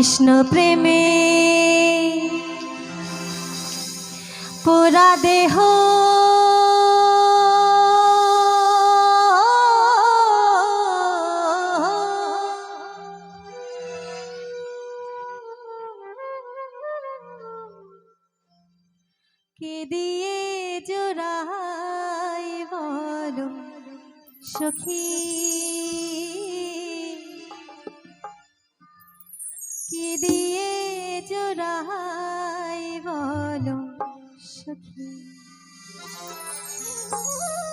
কৃষ্ণ প্রেমে। পোরা দেহ। কে দিয়ে জোড়াই বলো সখী? Oh